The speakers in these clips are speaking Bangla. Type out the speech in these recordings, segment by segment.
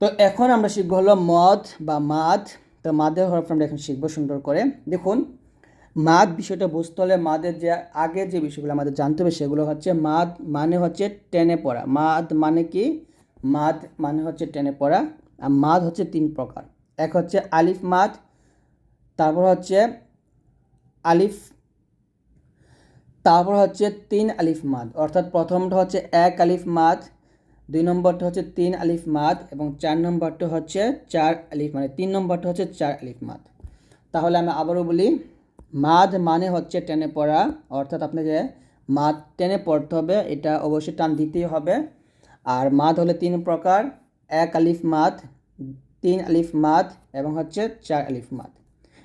তো এখন আমরা শিখব হলো মদ বা মাদ। তো মাদের হরফ আমরা এখন শিখব সুন্দর করে। দেখুন, মাদ বিষয়টা বুঝতে হলে মাদের যে, আগে যে বিষয়গুলো আমাদের জানতে হবে সেগুলো হচ্ছে মাদ মানে হচ্ছে টেনে পড়া। মাদ মানে কি? মাদ মানে হচ্ছে টেনে পড়া। আর মাদ হচ্ছে তিন প্রকার। এক হচ্ছে আলিফ মাদ, তারপর হচ্ছে আলিফ, তারপর হচ্ছে তিন আলিফ মাদ। অর্থাৎ প্রথমটা হচ্ছে এক আলিফ মাদ দুই নম্বরটা হচ্ছে তিন আলিফ মাদ এবং চার নম্বরটা হচ্ছে চার আলিফ মানে তিন নম্বরটা হচ্ছে চার আলিফ মাদ। তাহলে আমি আবারও বলি, মাদ মানে হচ্ছে টেনে পড়া, অর্থাৎ আপনাকে মাদ টেনে পড়তে হবে, এটা অবশ্যই টান দিতেই হবে। আর মাদ হলে তিন প্রকার, এক আলিফ মাদ, তিন আলিফ মাদ এবং হচ্ছে চার আলিফ মাদ।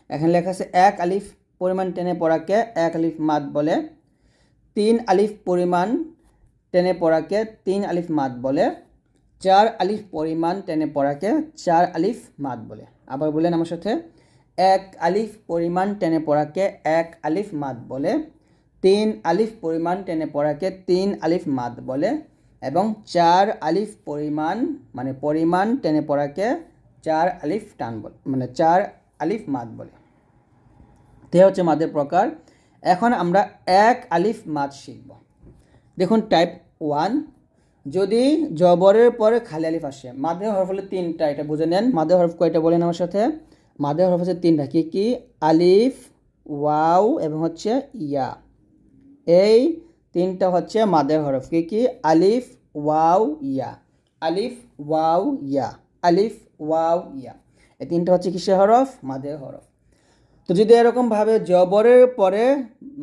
এখানে লেখা আছে এক আলিফ পরিমাণ টেনে পড়াকে এক আলিফ মাদ বলে। তিন আলিফ পরিমাণ টেনে তিন আলিফ মাদ বলে চার আলিফ পরিমাণ টেনে পড়াকে চার আলিফ মাদ বলে। আবার বলেন আমার সাথে, এক আলিফ পরিমাণ টেনে পড়াকে এক আলিফ মাদ বলে, তিন আলিফ পরিমাণ টেনে পড়াকে তিন আলিফ মাদ বলে, এবং চার আলিফ পরিমাণ মানে পরিমাণ টেনে পড়াকে চার আলিফ টান বলে মানে চার আলিফ মাদ বলে। তে হচ্ছে মাদের প্রকার। এখন আমরা এক আলিফ মাদ শিখব। দেখুন টাইপ ওয়ান। যদি জবরের পরে খালি আলিফ আসে মাদের হরফ হলে তিনটা, এটা বুঝে নেন। মাদে হরফ কয়টা বলেন আমার সাথে? মাদে হরফ হচ্ছে তিনটা, কি কি? আলিফ, ওয়াও এবং হচ্ছে ইয়া। এই তিনটা হচ্ছে মাদে হরফ, কি কি? আলিফ, ওয়াও, ইয়া। আলিফ, ওয়াও, ইয়া। আলিফ, ওয়াও, ইয়া। এই তিনটা হচ্ছে কিসের হরফ? মাদে হরফ। তো যদি এরকমভাবে জবরের পরে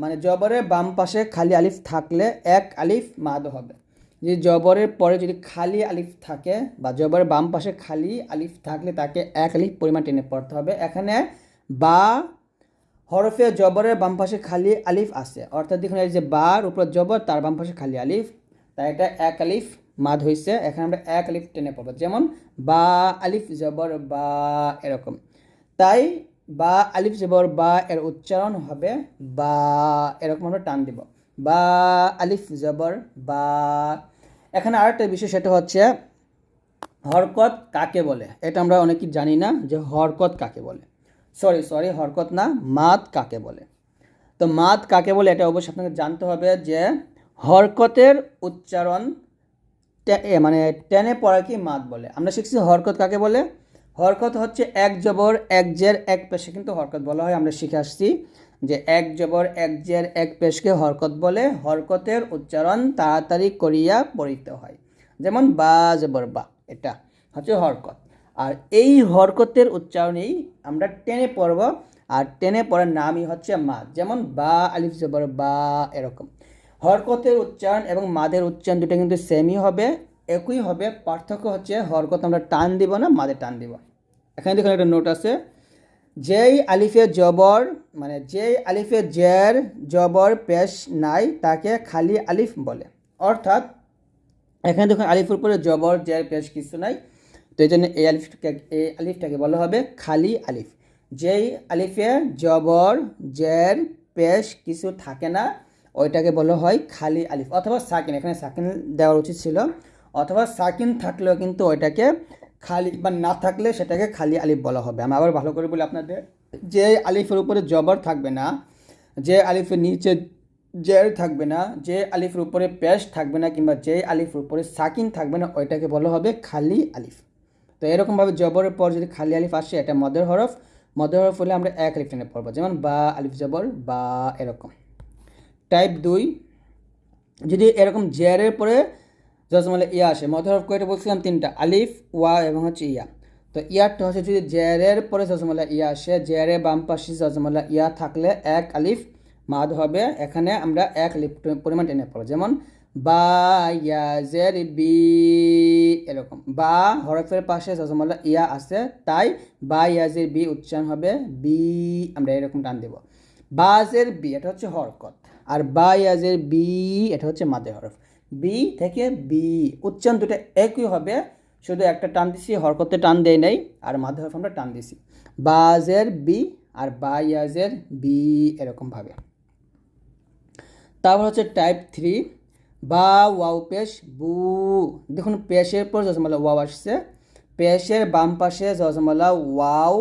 মানে জবরের বাম পাশে খালি আলিফ থাকলে এক আলিফ মাদ হবে। যদি জবরের পরে যদি খালি আলিফ থাকে বা জবরের বাম পাশে খালি আলিফ থাকলে তাকে এক আলিফ পরিমাণ টেনে পড়তে হবে। এখানে বা হরফে জবরের বাম পাশে খালি আলিফ আছে। অর্থাৎ দেখুন এই যে বার উপর জবর, তার বাম পাশে খালি আলিফ, তাই এটা এক আলিফ মাদ হয়েছে এখানে আমরা এক আলিফ টেনে পড়ব। যেমন বা আলিফ জবর বা এরকম। তাই বা আলিফ জবর বা এর উচ্চারণ হবে বা, এরকম আমরা টান দিব। বা আলিফ জবর বা। এখানে আরেকটা বিষয়, সেটা হচ্ছে হরকত কাকে বলে? এটা আমরা অনেকেই জানি না যে হরকত কাকে বলে। সরি সরি হরকত না, মাত কাকে বলে? তো মাত কাকে বলে, এটা অবশ্যই আপনাকে জানতে হবে যে হরকতের উচ্চারণ মানে টেনে পড়া কি মাত বলে? আমরা শিখছি হরকত কাকে বলে? হরকত হচ্ছে এক জবর, এক জের, এক পেশে কিন্তু হরকত বলা হয়, আমরা শিখে আসছি যে এক জবর, এক জের, এক পেশকে হরকত বলে। হরকতের উচ্চারণ তাড়াতাড়ি করিয়া পড়িতে হয়। যেমন বা জবর বা, এটা হচ্ছে হরকত। আর এই হরকতের উচ্চারণেই আমরা টেনে পড়ব, আর টেনে পড়ার নামই হচ্ছে মা। যেমন বা, আলিফ, জবর, বা, এরকম। হরকতের উচ্চারণ এবং মাদের উচ্চারণ দুটো কিন্তু সেমই হবে। একই হবে, পার্থক্য হচ্ছে হরকত আমরা টান দিব না মাদের টান দিব। এখানে দেখুন একটা নোট আছে। যেই আলিফে জবর মানে যেই আলিফে জের, জবর, পেশ নাই, তাকে খালি আলিফ বলে। অর্থাৎ এখানে দেখুন আলিফের উপরে জবর, জের, পেশ কিছু নাই। তো এই জন্য এই আলিফটাকে এই আলিফটাকে বলা হবে খালি আলিফ। যেই আলিফে জবর, জের, পেশ কিছু থাকে না, ওইটাকে বলা হয় খালি আলিফ। অথবা সাকিন, এখানে সাকিন দেওয়ার উচিত ছিল। অথবা সাকিন থাকলেও কিন্তু ওইটাকে খালি বা না থাকলে সেটাকে খালি আলিফ বলা হবে। আমি আবার ভালো করে বলি আপনাদের, যে আলিফের উপরে জবর থাকবে না, যে আলিফের নিচে জের থাকবে না, যে আলিফের উপরে পেশ থাকবে না কিংবা যে আলিফের উপরে সাকিন থাকবে না, ওইটাকে বলা হবে খালি আলিফ। তো এরকমভাবে জবরের পর যদি খালি আলিফ আসে, এটা মদের হরফ। মদের হরফ হলে আমরা এক আলিফ টেনে পড়ব, যেমন বা আলিফ জবর, বা এরকম। টাইপ দুই, যদি এরকম জেরের পরে জজমালে ইয়া আসে। মদের হরফ কয়টা বলছিলাম? তিনটা। আলিফ, ওয়া এবং হচ্ছে ইয়া। তো ইয়ারটা হচ্ছে যদি জেরের পরে জজমালা ইয়া আসে জেরে বাম পাশে জজমালা ইয়া থাকলে এক আলিফ, মাদ হবে এখানে আমরা এক আলিফ পরিমাণ টেনে পড়ব যেমন, বা ইয়াজের বি, এরকম। বা হরফের পাশে জজমালা ইয়া আছে, তাই বা ইয়াজের বি উচ্চারণ হবে বি, আমরা এরকম টান দেব। বাজের বি, এটা হচ্ছে হরকত। আর বা ইয়াজের বি, এটা হচ্ছে মাদে হরফ। বি থেকে বি উচ্চারণ দুটো একই হবে, শুধু একটা টান দিছি, হরকতে টান দেয় নাই, আর হরফ আমরা টান দিছি। বাজের বি আর বা ইয়াজের বি এরকমভাবে। তারপর হচ্ছে টাইপ থ্রি বা ওয়াও পেশ, বু। দেখুন, পেশের পর জজমালা ওয়াও আসছে, পেশের বাম পাশে জজমলা ওয়াও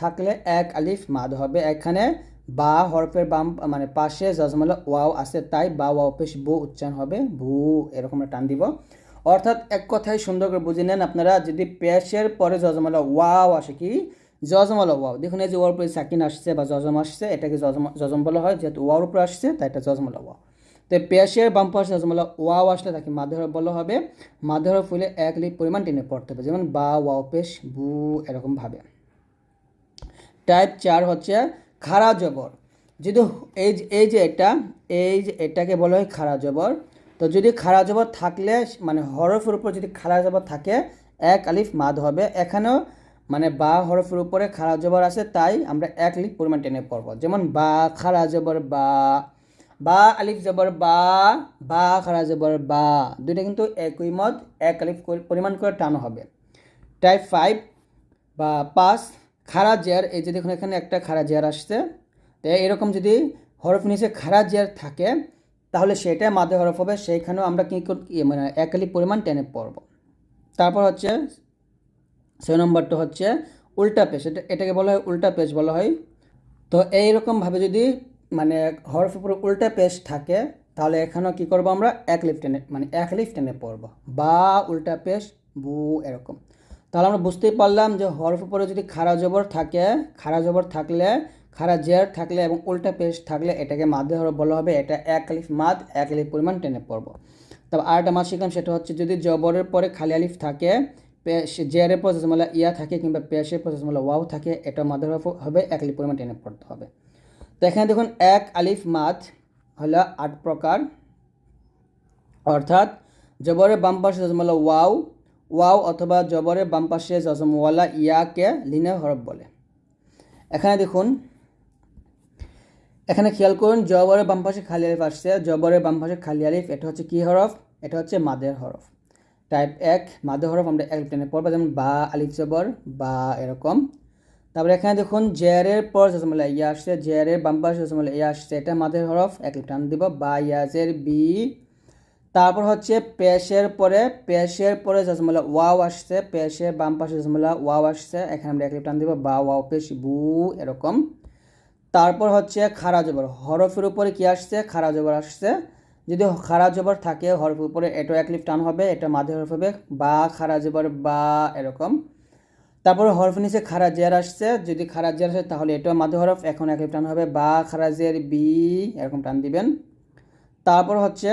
থাকলে এক আলিফ মাদ হবে, এখানে বা হরফের বাম মানে পাশে জজমলা ওয়াও আছে, তাই বা ওয়াও পেশ বু উচ্চারণ হবে, ভু এরকম টান দিব। অর্থাৎ এক কথায় সুন্দর করে বুঝে নেন আপনারা, যদি পেশের পরে জজমলা ওয়াও আসে কি? জজমলা ওয়াও। দেখুন এই যে ওয়ার উপরে সাকিন আসছে বা জজম আসছে, এটাকে জজম জজম বলা হয়, যেহেতু ওয়ার উপরে আসছে, তাই এটা জজমলা ওয়াও। তো পেশের বাম পাশে জজমলা ওয়াও আসলে তাকে মাধ্যর বলা হবে। মাধ্যর ফুলে এক লিপ পরিমাণ টেনে পড়তে হবে, যেমন বা, ওয়াও পেশ বু এরকমভাবে টাইপ চার হচ্ছে খাড়া জবর। যদি এই এই যে এটা, এই যে এটাকে বলা হয় খাড়া জবর, তো যদি খাড়া জবর থাকলে মানে হরফের উপর যদি খাড়া জবর থাকে, এক আলিফ মাদ হবে। এখানেও মানে বা হরফের উপরে খাড়া জবর আছে, তাই আমরা এক লিপ পরিমাণ টেনে পড়ব। যেমন বা খাড়া জবর বা বা আলিফ জবর বা বা খাড়া জবর বা, দুইটা কিন্তু একই মত এক আলিফ পরিমাণ করে টানো হবে। টাইপ ফাইভ বা পাঁচ খাড়া জেয়ার এই যে দেখুন এখানে একটা খাড়া জেয়ার আসছে। তো এরকম যদি হরফ নিচে খাড়া জেয়ার থাকে, তাহলে সেটা মাদে হরফ হবে। সেইখানেও আমরা কী ইয়ে মানে একালি পরিমাণ টেনে পড়ব। তারপর হচ্ছে, ছয় নম্বরটা হচ্ছে উল্টা পেজ এটা, এটাকে বলা হয় উল্টা পেজ বলা হয়। তো এইরকমভাবে যদি মানে হরফ উপরে উল্টা পেজ থাকে, তাহলে এখানেও কী করব আমরা এক লিফ টেনে মানে এক লিফ টেনে পড়ব। বা, উল্টা পেশ, বু, এরকম। তাহলে আমরা বুঝতেই পারলাম যে হরফ উপরে যদি খাড়া জবর থাকে, খাড়া জবর থাকলে, খাড়া জের থাকলে এবং উল্টা পেশ থাকলে এটাকে মাদে হরফ বলা হবে। এটা এক আলিফ মাদ, এক আলিফ পরিমাণ টেনে পড়ব। তবে আরেকটা মাস শিখলাম, সেটা হচ্ছে যদি জবরের পরে খালি আলিফ থাকে, পেশ, জেরের পর জজমালা ইয়া থাকে কিংবা পেশের পর জজমালা ওয়াও থাকে এটা হরফ হবে, এক আলিফ পরিমাণ টেনে পড়তে হবে। তো এখানে দেখুন, এক আলিফ মাদ হলো আট প্রকার। অর্থাৎ জবরের বাম পাশে ওয়াও ওয়াও অথবা জবরের বাম পাশে জজমওয়ালা ইয়াকে লিনে হরফ বলে। এখানে দেখুন, এখানে খেয়াল করুন জবরের বাম পাশে খালি আলিফ আসছে জবরের বাম পাশে খালি আলিফ, এটা হচ্ছে কি হরফ? এটা হচ্ছে মাদের হরফ। টাইপ এক, মাদের হরফ আমরা এক টেনে পড়ব, যেমন বা আলিফ জবর, বা এরকম। তারপরে এখানে দেখুন, জেয়ারের পর জসমলা ইয়া আসছে, জেয়ারের বাম জসমলা ইয়া আসছে, এটা মাদের হরফ, এক টান দিব, বা ইয়াজের বি তারপর হচ্ছে পেশের পরে পেশের পরে জসমলা ওয়াও আসছে পেশের বাম পাশে জসমলা ওয়াও আসছে, এখানে আমরা এক টান দিব, বা ওয়াও পেশ বু, এরকম। তারপর হচ্ছে খারা জবর, হরফের উপরে কি আসছে? খারা জবর আসছে। যদি খারা জবর থাকে, হরফের উপরে এটা এক লিফ টান হবে, এটা মাঝে হরফ হবে, বা, খারা জবর, বা, এরকম। তারপর হরফ নিচে খারা জের আসছে, যদি খারা জের আসে তাহলে এটাও মাঝে হরফ, এখন এক লিফ টান হবে, বা, খারা জের, বি, এরকম টান দিবেন। তারপর হচ্ছে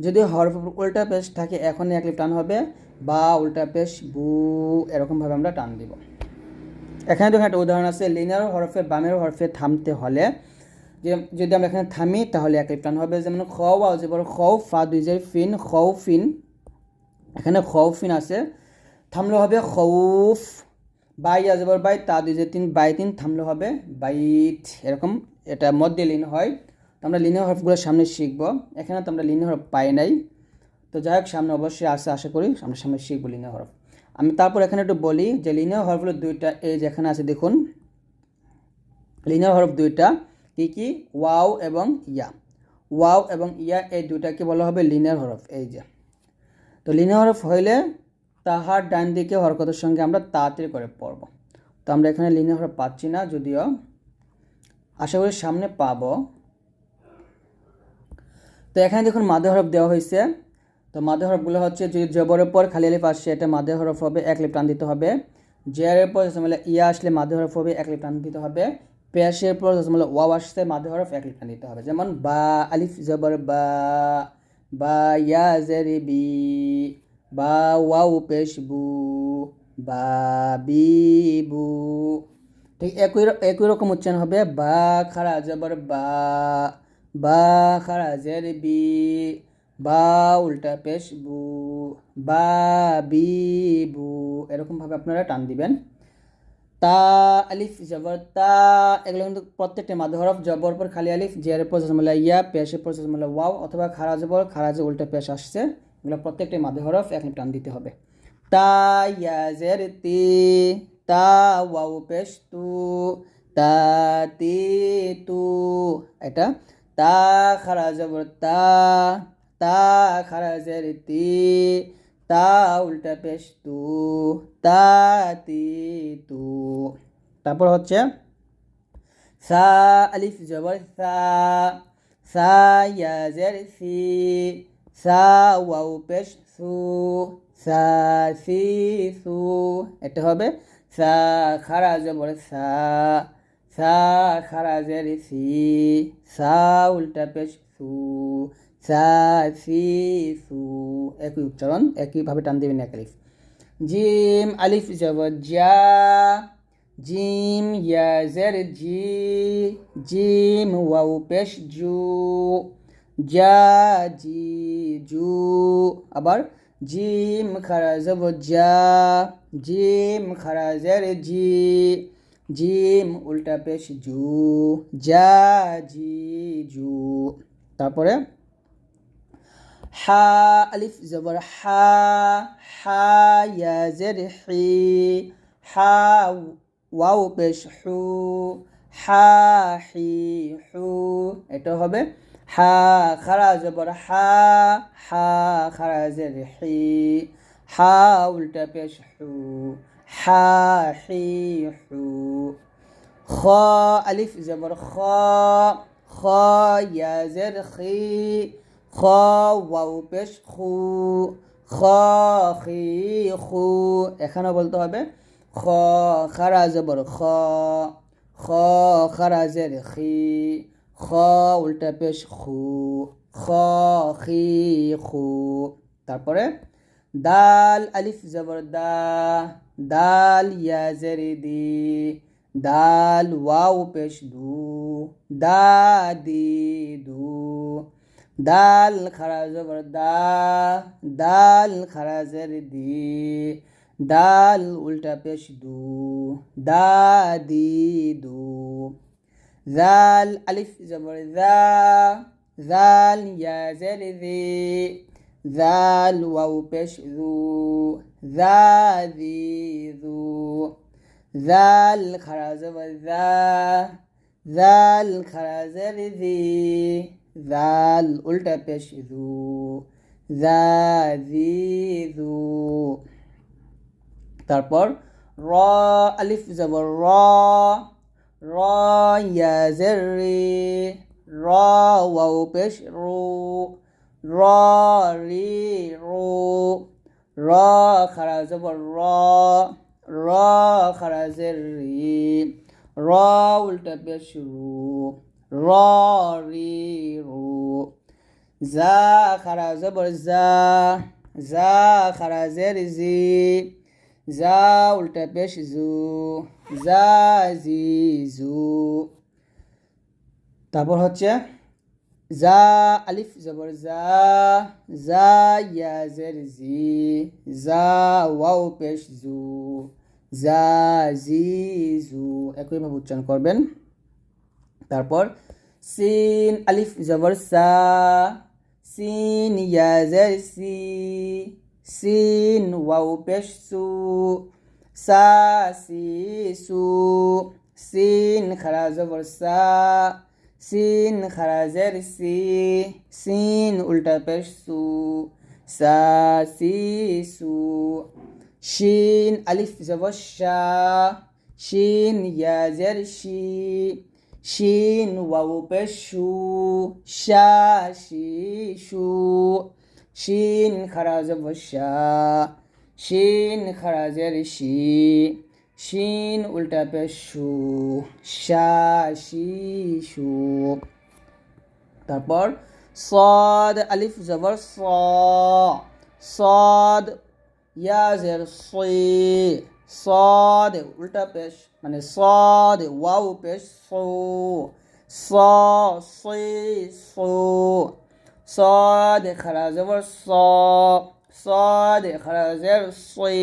যদি হরফ উল্টা পেশ থাকে এখন এক লিফ টান হবে। বা উল্টা পেশ, বু, এরকমভাবে আমরা টান দিব। এখানে দেখুন একটা উদাহরণ আছে লিনিয়ার হরফের বামের হরফে থামতে হলে। যে, যদি আমরা এখানে থামি, তাহলে এক টান হবে। যেমন খ ওয়াও যে বড় খৌ ফা দুই ফিন খৌ ফিন। এখানে খৌ ফিন আছে। থামলে হবে খৌফ বাই আজবর বাই, তা দুই যে তিন, বাই তিন, থামলে হবে বাইট এরকম এটা মধ্যে লিন হয়। তো আমরা লিনিয়ার হরফগুলো সামনে শিখব। এখানে তো আমরা লিনিয়ার হরফ পাই নাই। তো যাই হোক, সামনে অবশ্যই আসে আশা করি আমরা সামনে শিখব লিনিয়ার হরফ আমি তারপর এখানে একটু বলি যে লিনিয়ার হরফগুলো দুইটা এই যে এখানে আছে, দেখুন। লিনিয়ার হরফ দুইটা কি কি? ওয়াও এবং ইয়া। ওয়াও এবং ইয়া এই দুইটাকে বলা হবে লিনিয়ার হরফ এই যে। তো লিনিয়ার হরফ হইলে তাহার ডান দিকে হরকতের সঙ্গে আমরা তাড়াতাড়ি করে পড়ব। তো আমরা এখানে লিনিয়ার হরফ পাচ্ছি না, যদিও। আশা করি সামনে পাবো। তো এখানে দেখুন মাদে হরফ দেওয়া হয়েছে। তো মাদে হরফগুলো হচ্ছে যদি জবরের পর খালি আলিফ আসছে, এটা মাদে হরফ হবে, এক লিপ টান দিতে হবে। জেয়ারের পর জসমলে ইয়া আসলে মাদে হরফ হবে, এক লিপ টান দিতে হবে। পেয়াসের পর জসমলে ওয়াও আসছে, মাদে হরফ এক লিপ টান দিতে হবে। যেমন বা আলিফ জবর বা বা ইয়া জেরি বি, বা ওয়াও পেশ বু, বা বি বু। ঠিক একই একই রকম উচ্চারণ হবে, বা খারা জবর বা বা খারা জের বি বা উল্টা পেশ বু বা বি বু এরকমভাবে আপনারা টান দিবেন। তা, আলিফ, জবর, তা, এগুলো কিন্তু প্রত্যেকটা মাধ্যম হরফ, জবর পর খালি আলিফ জিয়ারের পর জজমলা ইয়া পেশের পর জজমলা ওয়াও, অথবা খারা জবর, খারা যে উল্টা পেশ আসছে। এগুলো প্রত্যেকটা মাধ্যম হরফ এক টান দিতে হবে। তা, ইয়া, জের, তি, তা, ওয়াও, পেশ, তু, তা, তি, তু, এটা তা তা তা খারা তি উল্টা তু তারপর হচ্ছে সা জবর সা, সি সা ওয়াউ পেশ সু, সা সি সু। এটা হবে সা খারা জবর সা সা খারাজের সি, সা উল্টা পেশ সু, সা সি সু। একই উচ্চারণ, একইভাবে টান দেবেন এক আলিফ। জিম আলিফ জবর জা, জিম ইয়াজের জি, জিম ওয়াউ পেশ জু, জা জি জু। আবার জিম খারা জবর জা, জিম খারাজের জি জিম, উল্টা পেশ জু, যা, জি, জু। তারপরে হা, আলিফ, জবর হা হা ইয়াজের হি, হা, ওয়াও, পেশ, হু, হা, হি, হু। এটা হবে হা, খারা, জবর হা হা খারাজের হি, হা, উল্টা পেশ, হু। হা হি হু খ, আলিফ জবর খ খ ইয়াজের খি খ ওয়াও পেশ খু খ খি খু এখানে বলতে হবে, খ, খারা জবর খ খ খারাজের খি খ, উল্টা পেশ খু খ খি খু তারপরে دال الف زبر دا. دال یا زر دی دال واو پیش دو. دا دی دو. دال خرا زبر دا. دال خرا زر دی دال الٹا پیش دو. دا دی دو. ذال الف زبر ذا ذال یا زر دی জাল ওয়াও পেশ দু দা দি দু জাল খারা জবর দা জাল খারাজের দি জাল উল্টা পেশ দু জা জি দু তারপর র আলিফ জবর র র ইয়াজের রি, র ওয়াও পেশ রু র রি রু র খারা জবর র র খারাজের রি র উল্টা পেশ রু র রি রু জা খারা জবর জা জা খারাজের জি জা উল্টা পেশ জু জা জি জু তারপর হচ্ছে জা আলিফ জবর জা জা ইয়াজের জি জা ওয়াও পেশ জু জা জি জু একইভাবে উচ্চারণ করবেন তারপর সিন আলিফ জবর সা সিন ইয়াজের সি সিন ওয়াও পেশ সু সা সি সু সিন খারা জবর সা সিন খারাজের সি সিন উল্টা পেশ সু সা সি সু শিন আলিফ জবর শা শিন ইয়াজের শি শিন ওয়াও পেশ শু শা শি শু শিন খারা জবর শা শিন খারাজের শি শিন উল্টা হবে সু সা শি। সু তারপর সদ, আলিফ, জবর, স। সদ ইয়া জের সই সদ, উল্টা পেশ মানে সদ, ওয়াও পেশ, সো। স সই সো। সদ, খারা, জবর, স। সদ, খারা, জের সই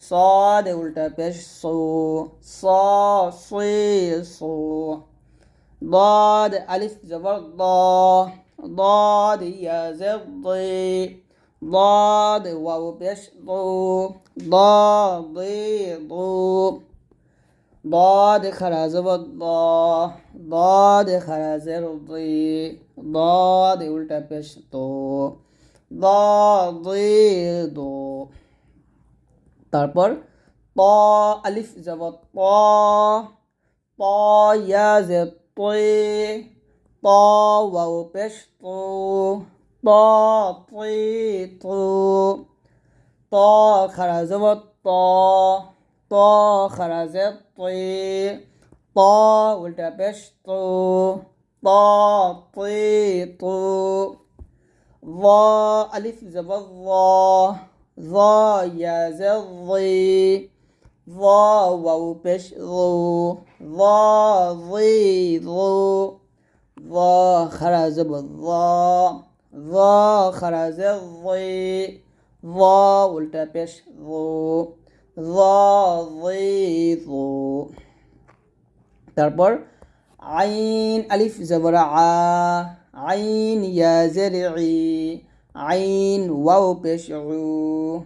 صاد ولتا بش صو صا صي صو ضاد ألف زبر ضا. ضاد يا زضي. ضاد واو بيش ضو ضا ضي ضو ضاد خرز ضا. ضاد خرز رضي ضاد ولتا بش ضو ضا ضي ضو তারপর ত আলিফ যাব ত ত ইয়া যে তয়ে ত ওয়াও পেশ তো, ত তয়ে তো, ত খারা যাব ত ত খারা যে তয়ে প উল্টা পেশ তো, ত তয়ে তো ভ আলিফ যাব ভ ظا يا زضي ظا واو بش ظو ظا ظي ظو ظا خرا زبر ظا ظا خرا زضي ظا উল্টা পেশ ظو ظا ظي ظو তারপর আইন আলিফ জবর আ আইন ইয়া عين واو بيش عو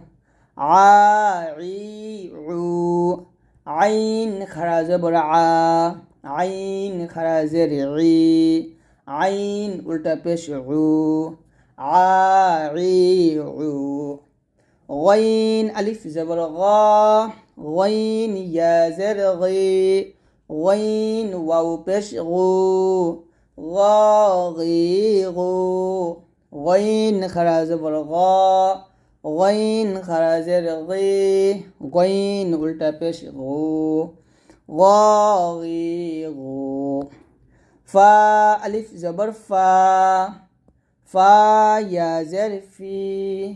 عو عين خرز برعا عين خرز رعي عين ولتا بيش عو غين ألف زبر غا غين يا زرغي. غين واو بيش غو غاغي غو غين خراج برغاء غين خراج رغي غين الٹا پیش غو غاغي غو فا ألف زبر فا فا يا زر في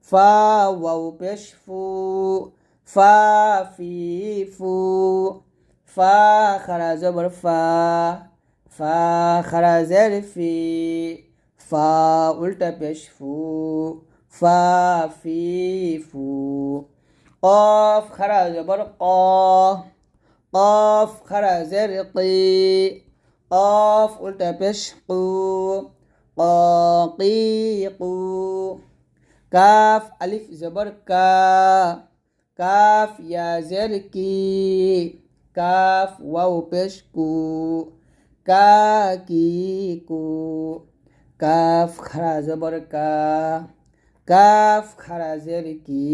فا واو پیش فو فا في فو فا خراج بر فا فا خراج فا قلت بيش فو فا في فو. قاف خرج برقا قاف خرج رقي. قاف قلت بشقو قو قو كاف ألف زبركا. كاف يا زركي. كاف واو بشكو. كاكيكو. কাফ খারা জবর কা, কাফ খারা জের কি,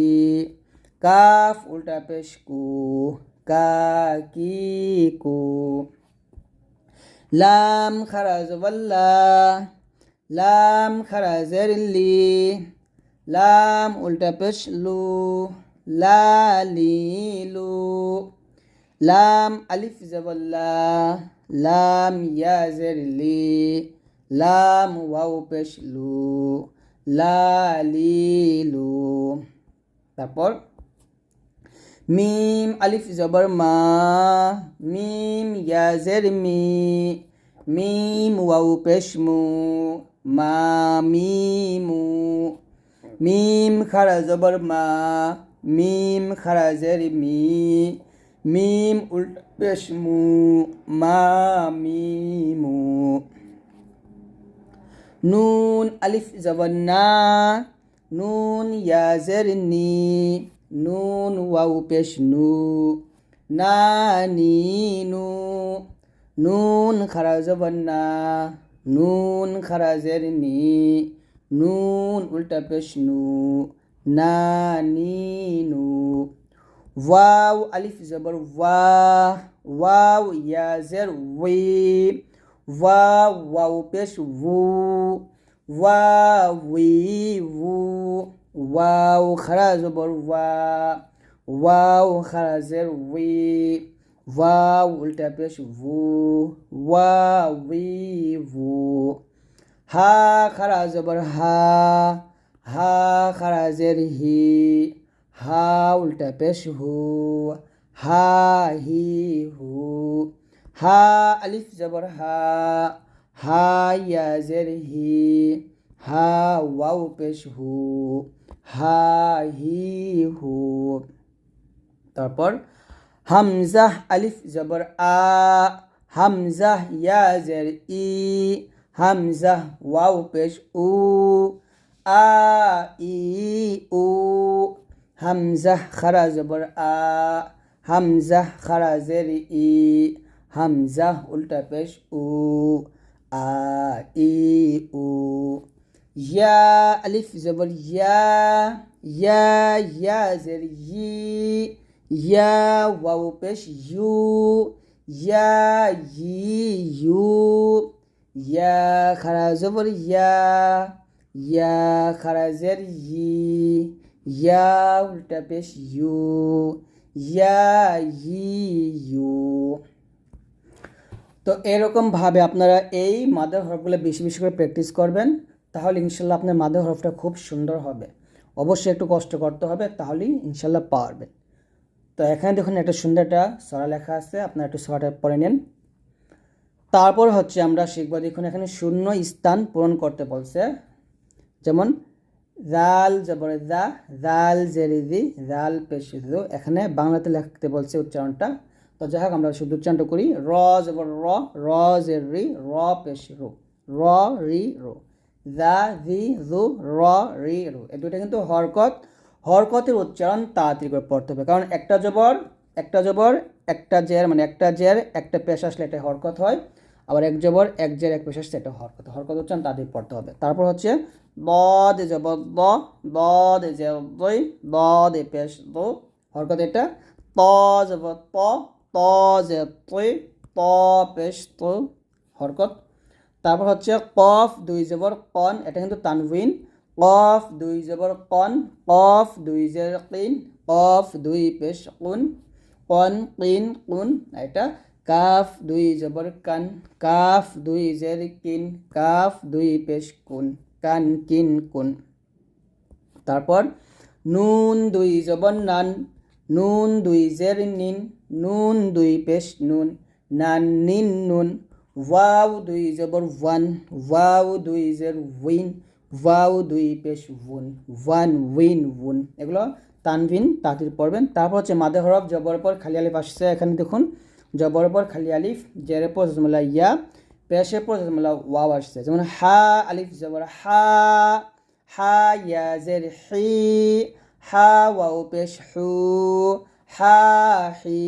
কাফ উল্টা পেশ কু, কা কি কু। লাম খারা জবর লা লাম খারা জের লি, লাম উল্টা পেশ লু, লা লি লাম আলিফ জবল্লা লাম ইয়া লি। লাম ওয়াও পেশ লু লা লি লু তারপর মিম আলিফ জবর মা মিম ইয়া জের মি মিম ওয়াও পেশ মু মিমু মিম খারা জবর মা মিম খারা জের মি মিম উল্টা পেশ মু মা মিমু নুন আলিফ জবর না নুন ইয়া জের নি নুন ওয়াও পেশ নু না নুন খারা জবর না নুন খারা জের নি নুন উল্টা পেশ নু না ওয়াও আলিফ জবর ওয়া ওয়াও ইয়া জের ওয়ে ওয়াও ওয়াও পেশ ভু ওয়া উই ভু ওয়াও খারা জবর ওয়া ওয়াও খারা জের ওয়ে ওয়াও উল্টা পেশ ভু ওয়া উই ভু হা খারা জবর হা হা খারা জের হি হা উল্টা পেশ হু হা হি হু হা আলিফ জবর হা হা ইয়া জের হি হা ওয়াও পেশ হু, হা হি হু। তারপর হামজাহ আলিফ জবর আ, হামজাহ ইয়া জের ই, হামজাহ ওয়াও পেশ উ, আ ই উ। হামজাহ খারা জবর আ, হামজাহ খারা জের ই হামজাহ উল্টা পেশ উ, আ, ই, উ। ইয়া আলিফ জবর ইয়া ইয়া ইয়া জের ই, ইয়া ওয়াও পেশ ইউ, ইয়া ই, ইউ। ইয়া খারা জবর ইয়া ইয়া খারা জের ই, ইয়া উল্টা পেশ ইউ, ইয়া ই, ইউ। তো এরকমভাবে আপনারা এই মাদার হরফগুলো বেশি বেশি করে প্র্যাকটিস করবেন, তাহলে ইনশাল্লাহ আপনার মাদার হরফটা খুব সুন্দর হবে। অবশ্যই একটু কষ্ট করতে হবে, তাহলেই ইনশাল্লাহ পারবেন। তো এখানে দেখুন একটা সুন্দর একটা সরা লেখা আছে, আপনারা একটু সরাটা পড়ে নেন। তারপর হচ্ছে আমরা শিখব, দেখুন এখানে শূন্য স্থান পূরণ করতে বলছে। যেমন, জাল জবর জা, জাল জেরিজি, জাল পেশিজু, এখানে বাংলাতে লিখতে বলছে উচ্চারণটা। তো যাই হোক আমরা শুধু উচ্চারণ করি র জবর র র জের রি, র পেশি রো, র রি রু জা জি জু র, রি, রু, এই দুটো কিন্তু হরকত, হরকতের উচ্চারণ তাড়াতাড়ি করে পড়তে হবে। কারণ একটা জবর একটা জবর, একটা জের মানে একটা জের, একটা পেশ আসলে এটা হরকত হয়, আবার এক জবর, এক জের, এক পেশ আসলে এটা হরকত হরকত উচ্চারণ তাড়াতাড়ি পড়তে হবে। তারপর হচ্ছে বদ জবর ব বদ বই বদ পেশ, দো, হরকত এটা, ত জবর, ত ত ত পেশ হরকত। তারপর হচ্ছে কফ, দুই জবর কন, এটা কিন্তু তানভিন। কফ, দুই জবর কন, কফ, দুই জের কিন কফ, দুই পেশ, কুন, কন কিন কুন, এটা। কাফ, দুই জবর কান, কাফ, দুই জের কিন, কাফ, দুই পেশ, কুন, কান, কিন, কুন। তারপর নুন, দুই জবর নান, নুন, দুই জের নিন নুন দুই পেশ নুন, নান নিন নুন, ওয়াও দুই জবর ওয়ান, ওয়াও দুই জের উইন, ওয়াও দুই পেশ উন, ওয়ান উইন উন। এগুলো তানভিন তাঁতির পড়বেন। তারপর হচ্ছে মাদে হরফ, জবর পর খালি আলিফ আসছে। এখানে দেখুন, জবর পর খালি আলিফ জেরের পর জজমলা ইয়া পেশের পর জজমলা ওয়াও আসছে। যেমন হা আলিফ, জবর হা হা ইয়া জের হি, হা ওয়াও পেশ হু হা হি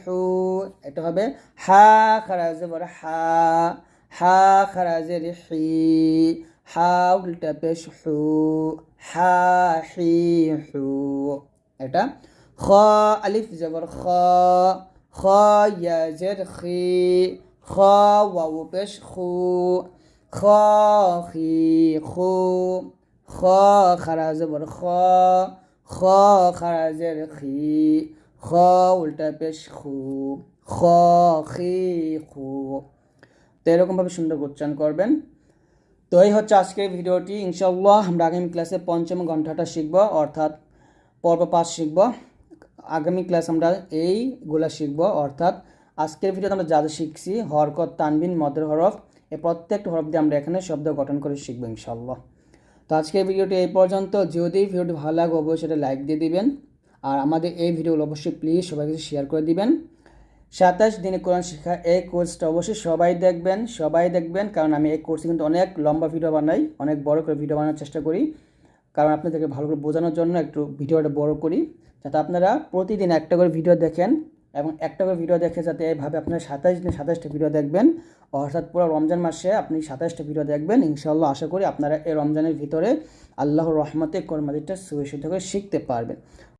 হু এটা হবে হা খারাজে বড় হা হা খারাজের হি হা উল্টা পেশ হু হা হি হু এটা খ আলিফ জবর খ খ ইয়া জের খি খ ওয়াও পেশ খু খ খি খু খ খারাজে বড় খ খ খারাজের খি খ, উল্টা পেশ খু, খ, খি, খু। তো এরকমভাবে সুন্দর উচ্চারণ করবেন। তো এই হচ্ছে আজকের ভিডিওটি। ইনশাল্লাহ আমরা আগামী ক্লাসে পঞ্চম ঘন্টাটা শিখব, অর্থাৎ পর্ব পাঁচ শিখব। আগামী ক্লাস আমরা এইগুলা শিখব, অর্থাৎ আজকের ভিডিওতে আমরা যা যা শিখছি, হরকত, তানবিন, মদের হরফ এই প্রত্যেকটা হরফ দিয়ে আমরা এখানে শব্দ গঠন করে শিখব ইনশাল্লাহ তো আজকের ভিডিওটি এই পর্যন্ত। যদি ভিডিওটি ভালো লাগে, অবশ্যই লাইক দিয়ে দিবেন। আর আমাদের এই ভিডিওগুলো অবশ্যই প্লিজ সবাই সবাইকে শেয়ার করে দিবেন। সাতাশ দিনে কোরআন শেখা এই কোর্সটা অবশ্যই সবাই দেখবেন সবাই দেখবেন, কারণ আমি এই কোর্সে কিন্তু অনেক লম্বা ভিডিও বানাই, অনেক বড় করে ভিডিও বানানোর চেষ্টা করি। কারণ আপনাদেরকে ভালো করে বোঝানোর জন্য একটু ভিডিওটা বড় করি, যাতে আপনারা প্রতিদিন একটা করে ভিডিও দেখেন এবং একটা করে ভিডিও দেখে যাতে এইভাবে আপনারা সাতাশ দিনে সাতাশটা ভিডিও দেখবেন। অর্থাৎ পুরো রমজান মাসে আপনি সাতাশটা ভিডিও দেখবেন। ইনশাল্লাহ আশা করি আপনারা এই রমজানের ভিতরে আল্লাহর রহমতে কোরমাদিরটা সুবিশুদ্ধ করে শিখতে পারবেন।